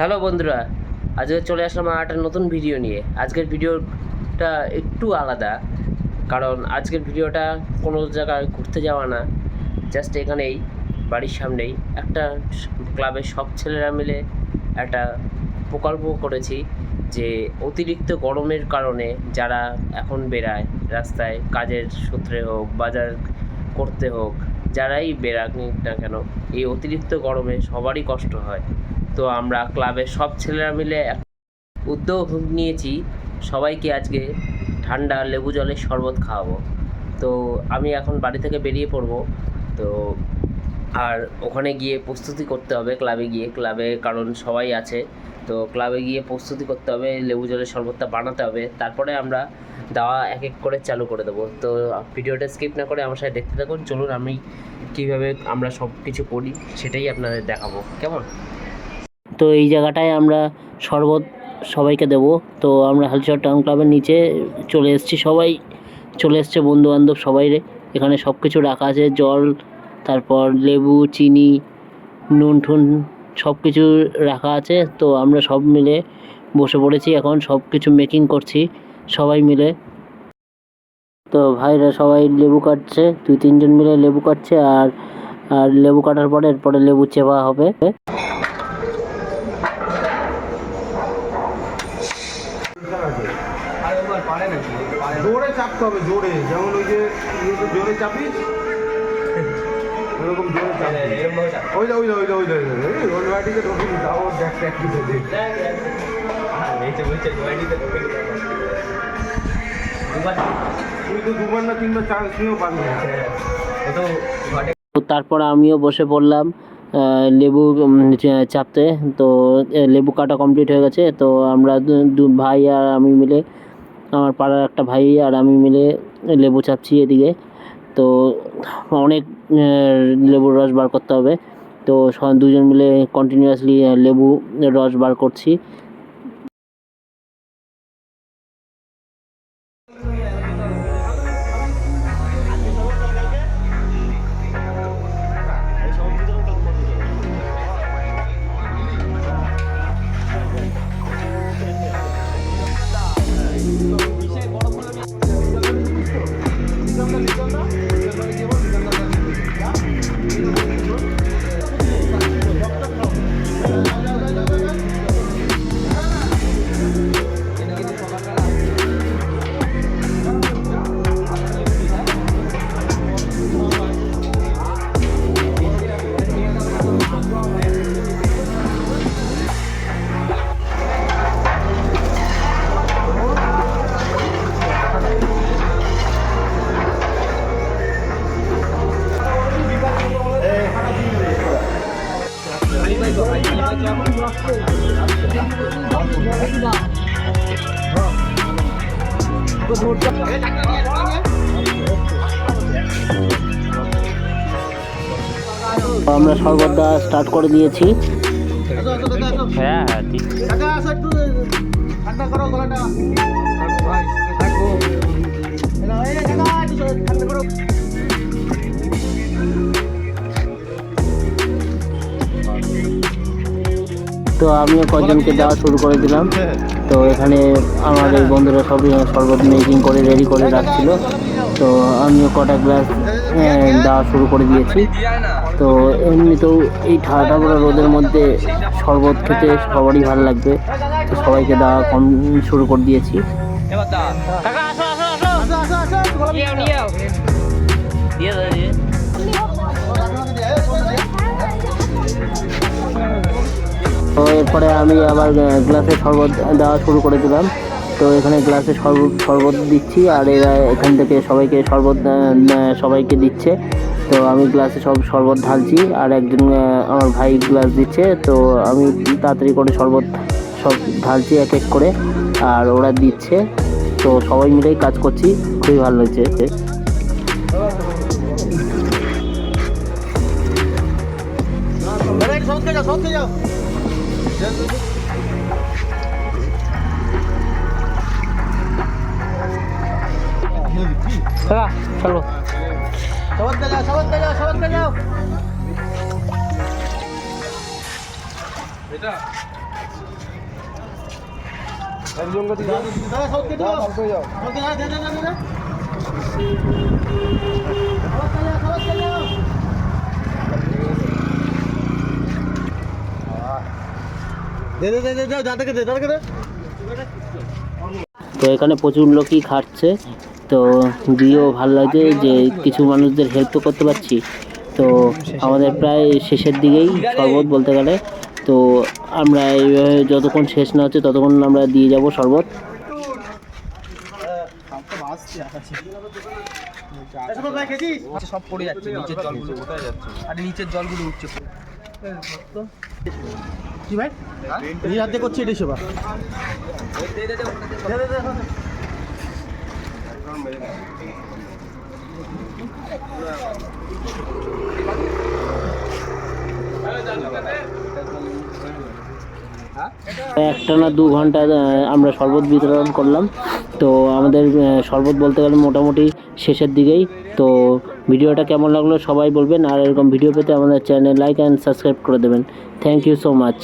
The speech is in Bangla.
হ্যালো বন্ধুরা, আজকে চলে আসলাম আর একটা নতুন ভিডিও নিয়ে। আজকের ভিডিওটা একটু আলাদা, কারণ আজকের ভিডিওটা কোনো জায়গায় ঘুরতে যাওয়া না জাস্ট এখানেই, বাড়ির সামনেই। একটা ক্লাবের সব ছেলেরা মিলে একটা প্রকল্প করেছি যে অতিরিক্ত গরমের কারণে যারা এখন বেরায় রাস্তায়, কাজের সূত্রে হোক, বাজার করতে হোক, যারাই বেরাক না কেন, এই অতিরিক্ত গরমে সবারই কষ্ট হয়। তো আমরা ক্লাবের সব ছেলেরা মিলে উদ্যোগ নিয়েছি। সবাইকে আজকে ঠান্ডা লেবু জলের শরবত খাওয়াবো। তো আমি এখন বাড়ি থেকে বেরিয়ে পড়ব। তো আর ওখানে গিয়ে প্রস্তুতি করতে হবে ক্লাবে গিয়ে। ক্লাবে কারণ সবাই আছে। তো ক্লাবে গিয়ে প্রস্তুতি করতে হবে, লেবু জলের শরবতটা বানাতে হবে। তারপরে আমরা দাওয়া এক এক করে চালু করে দেবো। তো ভিডিওটা স্কিপ না করে আমার সাথে দেখতে থাকুন। চলুন আমি কীভাবে আমরা সব কিছু করি সেটাই আপনাদের দেখাবো। কেমন? তো এই জায়গাটায় আমরা শরবত সবাইকে দেব। তো আমরা হালচর টাউন ক্লাবের নিচে চলে এসেছি সবাই। চলে এসছে বন্ধু বান্ধব সবাই এখানে সব কিছু রাখা আছে, জল, তারপর লেবু, চিনি, নুন ঠুন সব কিছু রাখা আছে। তো আমরা সব মিলে বসে পড়েছি এখন সব কিছু মেকিং করছি সবাই মিলে। তো ভাইরা সবাই লেবু কাটছে, দুই তিনজন মিলে লেবু কাটছে আর আর লেবু কাটার পরে এরপরে লেবু চেপা হবে। জোরে চাপতে হবে জোরে। যেমন ওই যে জোরে চাপিস ওরকম জোরে চাপবি ওই ওই ওই ওই ওই যে এই ওই বাড়িতে ঢোকিনি তাও দেখ প্র্যাকটিস হতে তুই তো দুবার না তিনবার চান্স নিয়েও পারবি না। তো তারপর আমিও বসে পড়লাম লেবু চাপতে। তো লেবু কাটা কমপ্লিট হয়ে গেছে। তো আমরা দু ভাই আর আমি মিলে আমার পাড়ার একটা ভাই আর আমি মিলে লেবু চাপছি এদিকে। তো অনেক লেবুর রস বার করতে হবে। তো দুজন মিলে কন্টিনিউয়াসলি লেবু রস বার করছি। আমরা শরবত স্টার্ট করে দিয়েছি। হ্যাঁ হ্যাঁ তো আমিও কয়েকজনকে দেওয়া শুরু করে দিলাম। তো এখানে আমার এই বন্ধুরা সবই শরবত মেকিং করে রেডি করে রাখছিল। তো আমিও কটা গ্লাস দেওয়া শুরু করে দিয়েছি। তো এমনিতেও এই ঠান্ডা পড়া রোদের মধ্যে শরবত খেতে সবারই ভালো লাগবে। তো সবাইকে দেওয়া কম শুরু করে দিয়েছি। তো এরপরে আমি আবার গ্লাসে শরবত দেওয়া শুরু করে দিলাম তো এখানে গ্লাসে শরবত শরবত দিচ্ছি, আর এরা এখান থেকে সবাইকে শরবত সবাইকে দিচ্ছে। তো আমি গ্লাসে সব শরবত ঢালছি, আর একজন আমার ভাই গ্লাস দিচ্ছে। তো আমি তাড়াতাড়ি করে শরবত সব ঢালছি এক এক করে, আর ওরা দিচ্ছে। তো সবাই মিলেই কাজ করছি, খুবই ভালো লাগছে সৌকে যাও। সৌকে যাও চলো সবাই যাও সবাই যাও সবাই যাও একজনকে দিয়ে দাও অল্প যাও দে দে দে দে দে দাদাকে দে দাদাকে দে তো এখানে প্রচুর লোকই খাচ্ছে তো দিয়েও ভালো লাগছে যে কিছু মানুষদের হেল্প তো করতে পারছি। তো আমাদের প্রায় শেষের দিকেই শরবত বলতে গেলে। তো আমরা এইভাবে যতক্ষণ শেষ না হচ্ছে ততক্ষণ আমরা দিয়ে যাব শরবত। সব পড়ে যাচ্ছে নিচের জলগুলো। কোথায় যাচ্ছে? আরে নিচের জলগুলো উঠছে। কি ভাই? এই হাতে করছি এটাই সেবা। একটা না দু ঘণ্টা আমরা শরবত বিতরণ করলাম। তো আমাদের শরবত বলতে গেলে মোটামুটি শেষের দিকেই। তো ভিডিওটা কেমন লাগল সবাই বলবেন, আর এরকম ভিডিও পেতে আমাদের চ্যানেল লাইক অ্যান্ড সাবস্ক্রাইব করে দেবেন। Thank you so much